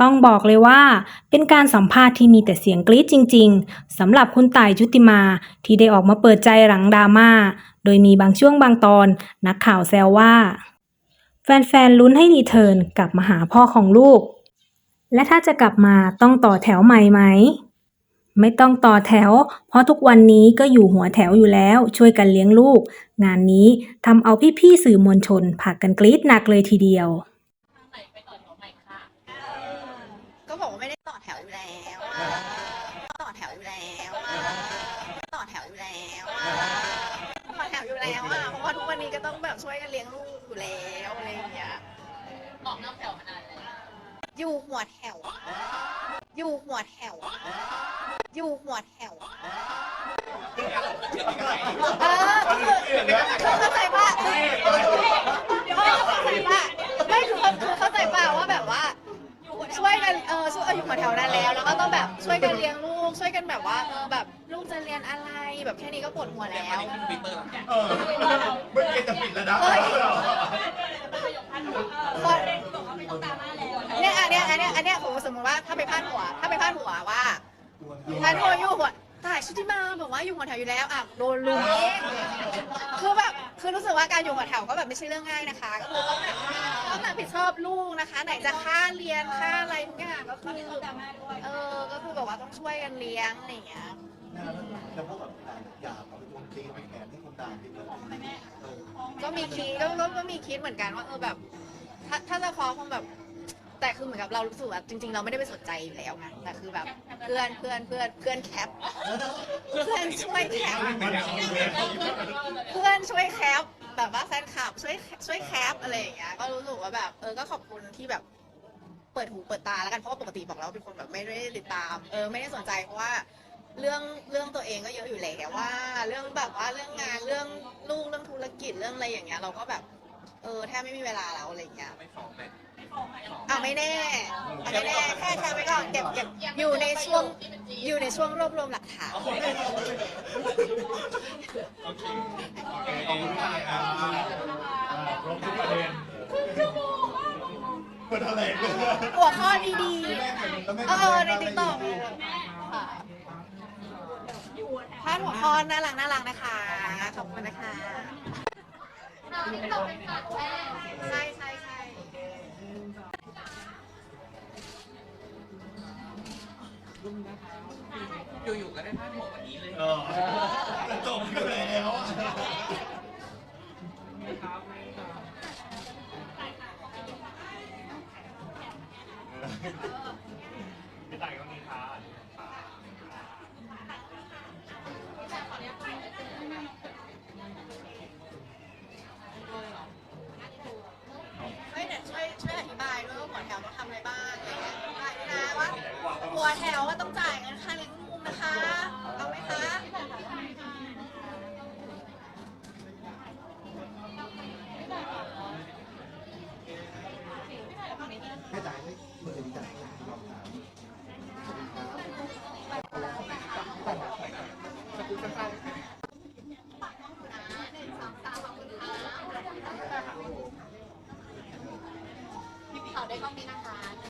ต้องบอกเลยว่า เป็นการสัมภาษณ์ที่มีแต่เสียงกรี๊ดจริง ๆสำหรับคุณต่ายชุติมาที่ได้ออกมาเปิดใจหลังดราม่า โดยมีบางช่วงบางตอน นักข่าวแซวว่า แฟนๆลุ้นให้รีเทิร์นกลับมาหาพ่อของลูก และถ้าจะกลับมาต้องต่อแถวใหม่ไหม ไม่ต้องต่อแถว เพราะทุกวันนี้ก็อยู่หัวแถวอยู่แล้วช่วยกันเลี้ยงลูก งานนี้ทำเอาพี่ๆสื่อมวลชนผลักกันกรี๊ดหนักเลยทีเดียว ต้องแบบช่วยกันเลี้ยงลูกอยู่แล้วอะไรอย่างเงี้ย ออกนอกแถวมานานแล้วอยู่หัวแถว อยู่หัวแถว อยู่หัวแถว เออก็คือคือเข้าใจป่ะคือเข้าใจป่ะไม่คือคือเข้าใจป่ะว่าแบบว่า ช่วยกันเออช่วยอยู่หัวแถวนานแล้ว แล้วก็ต้องแบบช่วยกันเลี้ยงลูกช่วยกันแบบว่าเออแบบลูก จะเรียนอะไรแบบแค่นี้ก็ปวดหัวแล้วเออเมื่อกี้จะปิดแล้วนะเฮ้ย เนี่ยอันเนี้ยอันเนี้ยอันเนี้ยผมสมมติว่าถ้าไปพาดหัว ถ้าไปพาดหัวว่าพาดหัวอยู่หัวตายชุติมาบอกว่าอยู่หัวแถวอยู่แล้วอะโดนลุมเองคือแบบคือรู้สึกว่าการอยู่หัวแถวก็แบบไม่ใช่เรื่องง่ายนะคะ ก็คือต้องแบบต้องรับผิดชอบลูกนะคะ ไหนจะค่าเรียนค่าอะไรทุกอย่างก็คือเออก็คือแบบว่าต้องช่วยกันเลี้ยงอะไรอย่างเงี้ย แล้วพวกแบบอยากเอาไปทวงคืนไปแทนที่คุณตาที่เกิดก็มีคิดก็ก็ก็มีคิดเหมือนกันว่าเออแบบ ถ้าถ้าจะฟ้องคงแบบ แต่คือเหมือนกับเรารู้สึกว่าจริง ๆ เราไม่ได้ไปสนใจอยู่แล้วไงแต่คือแบบเพื่อนเพื่อนเพื่อนเพื่อนแคป เพื่อนช่วยแคป เพื่อนช่วยแคปแบบว่าแฟนคลับช่วยช่วยแคปอะไรอย่างเงี้ยก็รู้สึกว่าแบบเออก็ขอบคุณที่แบบ เปิดหูเปิดตาแล้วกันเพราะว่าปกติบอกแล้ววาเป็นคนแบบไม่ได้ติดตาม เออไม่ได้สนใจเพราะว่า เรื่องเรื่องตัวเองก็เยอะอยู่แล้วว่า เรื่องแบบว่าเรื่องงานเรื่องลูกเรื่องธุรกิจเรื่องอะไรอย่างเงี้ยเราก็แบบ เออแทบไม่มีเวลาแล้วอะไรอย่างเงี้ยอะไม่แน่อะไม่แน่แค่แค่ไว้ก่อนเก็บเก็บอยู่ในช่วงอยู่ในช่วงรวบรวมหลักฐานขอบคุณมากครับครบทุกประเด็นเปิดอะไรเลย หัวข้อดีๆ เออในติ๊กต็อกค่ะพานหัวข้อน่ารักน่ารักนะคะ ขอบคุณนะคะต่อเป็นขาดแม่ใช่ใช่ใช่อยู่ๆก็ได้พาดหัววันนี้เลย เออจบอยู่แล้ว ตัวแถวว่าต้องจ่ายเงินค่าเลี้ยงลูกนะคะ เอาไหมคะไม่จ่ายไม่เปิดจ่ายลองถามสกุลสั้นข่าวได้ข้อนี้นะคะ